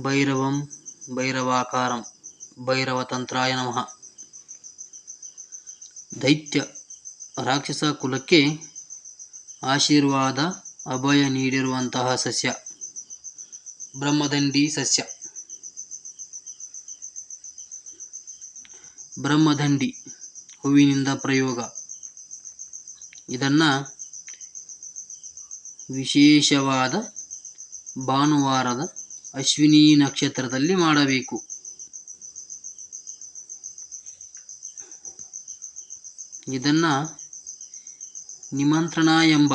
ಭೈರವಂ ಭೈರವಾಕಾರಂ ಭೈರವತಂತ್ರಾಯ ನಮಃ. ದೈತ್ಯ ರಾಕ್ಷಸ ಕುಲಕ್ಕೆ ಆಶೀರ್ವಾದ ಅಭಯ ನೀಡಿರುವಂತಹ ಸಸ್ಯ, ಬ್ರಹ್ಮದಂಡಿ ಸಸ್ಯ. ಬ್ರಹ್ಮದಂಡಿ ಹೂವಿನಿಂದ ಪ್ರಯೋಗ. ಇದನ್ನು ವಿಶೇಷವಾದ ಭಾನುವಾರದ ಅಶ್ವಿನಿ ನಕ್ಷತ್ರದಲ್ಲಿ ಮಾಡಬೇಕು. ಇದನ್ನು ನಿಮಂತ್ರಣ ಎಂಬ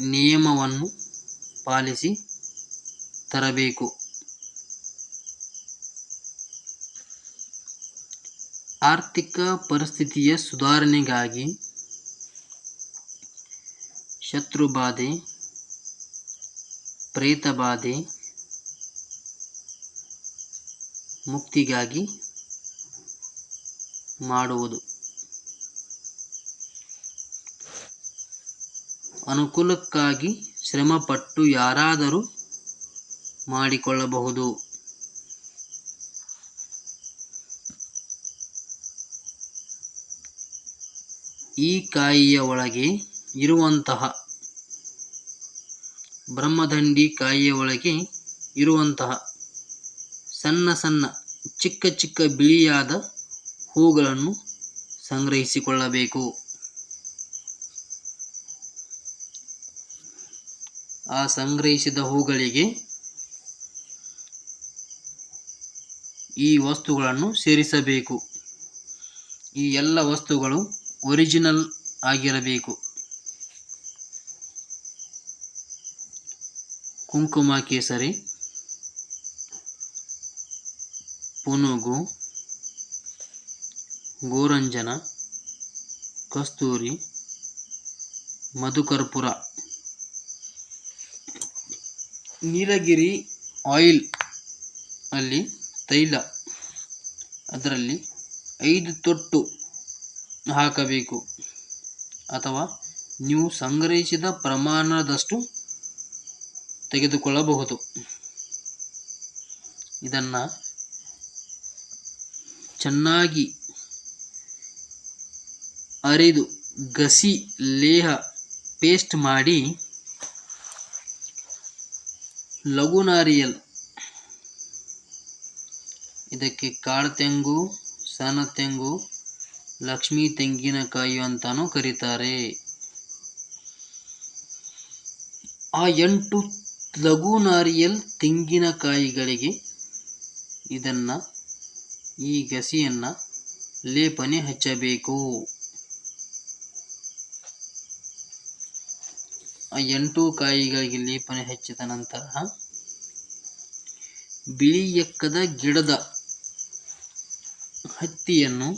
ನಿಯಮವನ್ನು ಪಾಲಿಸಿ ತರಬೇಕು. ಆರ್ಥಿಕ ಪರಿಸ್ಥಿತಿಯ ಸುಧಾರಣೆಗಾಗಿ ಶತ್ರುಬಾಧೆ ಪ್ರೇತಬಾಧೆ ಮುಕ್ತಿಗಾಗಿ ಮಾಡುವುದು. ಅನುಕೂಲಕ್ಕಾಗಿ ಶ್ರಮಪಟ್ಟು ಯಾರಾದರೂ ಮಾಡಿಕೊಳ್ಳಬಹುದು. ಈ ಕಾಯಿಯ ಒಳಗೆ ಇರುವಂತಹ ಬ್ರಹ್ಮದಂಡಿ ಕಾಯಿಯ ಒಳಗೆ ಇರುವಂತಹ ಸಣ್ಣ ಸಣ್ಣ ಚಿಕ್ಕ ಚಿಕ್ಕ ಬಿಳಿಯಾದ ಹೂಗಳನ್ನು ಸಂಗ್ರಹಿಸಿಕೊಳ್ಳಬೇಕು. ಆ ಸಂಗ್ರಹಿಸಿದ ಹೂಗಳಿಗೆ ಈ ವಸ್ತುಗಳನ್ನು ಸೇರಿಸಬೇಕು. ಈ ಎಲ್ಲ ವಸ್ತುಗಳು ಒರಿಜಿನಲ್ ಆಗಿರಬೇಕು. ಕುಂಕುಮ ಕೇಸರಿ ಪುನುಗು, ಗೋರಂಜನ, ಕಸ್ತೂರಿ, ಮಧುಕರ್ಪುರ. ನೀಲಗಿರಿ ಆಯಿಲ್ ಅಲ್ಲಿ ತೈಲ. ಅದರಲ್ಲಿ ಐದು ತೊಟ್ಟು ಹಾಕಬೇಕು. ಅಥವಾ ನೀವು ಸಂಗ್ರಹಿಸಿದ ಪ್ರಮಾಣದಷ್ಟು ತೆಗೆದುಕೊಳ್ಳಬಹುದು. ಇದನ್ನು ಚೆನ್ನಾಗಿ ಅರಿದು ಗಸಿ ಲೇಹ ಪೇಸ್ಟ್ ಮಾಡಿ ಲಘು ನಾರಿಯಲ್, ಇದಕ್ಕೆ ಕಾಳು ತೆಂಗು, ಸಣ್ಣ ತೆಂಗು, ಲಕ್ಷ್ಮೀ ತೆಂಗಿನಕಾಯಿ ಅಂತಲೂ ಕರೀತಾರೆ. ಆ ಎಂಟು ಲಘು ನಾರಿಯಲ್ ತೆಂಗಿನಕಾಯಿಗಳಿಗೆ ಇದನ್ನು ಈ ಗಸಿಯನ್ನು ಲೇಪನೆ ಹಚ್ಚಬೇಕು. ಆ ಎಂಟು ಕಾಯಿಗಳಿಗೆ ಲೇಪನೆ ಹಚ್ಚಿದ ನಂತರ ಬಿಳಿ ಎಕ್ಕದ ಗಿಡದ ಹತ್ತಿಯನ್ನು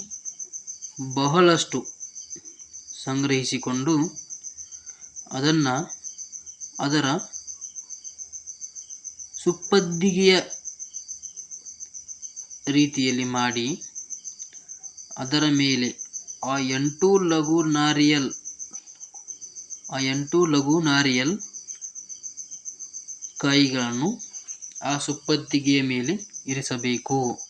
ಬಹಳಷ್ಟು ಸಂಗ್ರಹಿಸಿಕೊಂಡು ಅದನ್ನು ಅದರ ಸುಪ್ಪದ್ದಿಗೆಯ ರೀತಿಯಲ್ಲಿ ಮಾಡಿ ಅದರ ಮೇಲೆ ಆ ಎಂಟು ಲಘು ನಾರಿಯಲ್, ಆ ಎಂಟು ಲಘು ನಾರಿಯಲ್ ಕಾಯಿಗಳನ್ನು ಆ ಸುಪ್ಪತ್ತಿಗೆಯ ಮೇಲೆ ಇರಿಸಬೇಕು.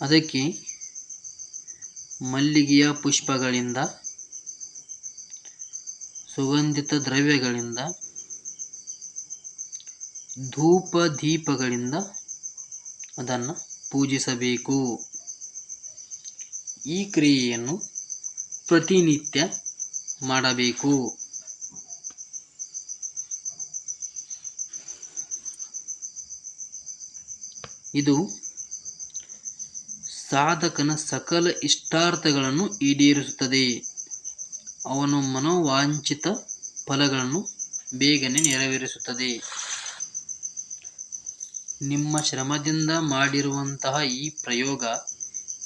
ಅದಕ್ಕೆ ಮಲ್ಲಿಗೆಯ ಪುಷ್ಪಗಳಿಂದ, ಸುಗಂಧಿತ ದ್ರವ್ಯಗಳಿಂದ ಧೂಪ ದೀಪಗಳಿಂದ ಅದನ್ನು ಪೂಜಿಸಬೇಕು. ಈ ಕ್ರಿಯೆಯನ್ನು ಪ್ರತಿನಿತ್ಯ ಮಾಡಬೇಕು. ಇದು ಸಾಧಕನ ಸಕಲ ಇಷ್ಟಾರ್ಥಗಳನ್ನು ಈಡೇರಿಸುತ್ತದೆ. ಅವನು ಮನೋವಾಂಛಿತ ಫಲಗಳನ್ನು ಬೇಗನೆ ನೆರವೇರಿಸುತ್ತದೆ. ನಿಮ್ಮ ಶ್ರಮದಿಂದ ಮಾಡಿರುವಂತಹ ಈ ಪ್ರಯೋಗ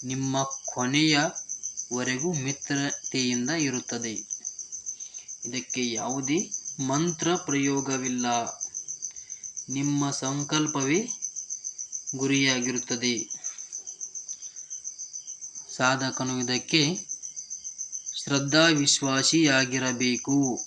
ನಿಮ್ಮ ಕೊನೆಯವರೆಗೂ ಮಿತ್ರತೆಯಿಂದ ಇರುತ್ತದೆ. ಇದಕ್ಕೆ ಯಾವುದೇ ಮಂತ್ರ ಪ್ರಯೋಗವಿಲ್ಲ. ನಿಮ್ಮ ಸಂಕಲ್ಪವೇ ಗುರಿಯಾಗಿರುತ್ತದೆ. ಸಾಧಕನು ಇದಕ್ಕೆ ಶ್ರದ್ಧಾ ವಿಶ್ವಾಸಿಯಾಗಿರಬೇಕು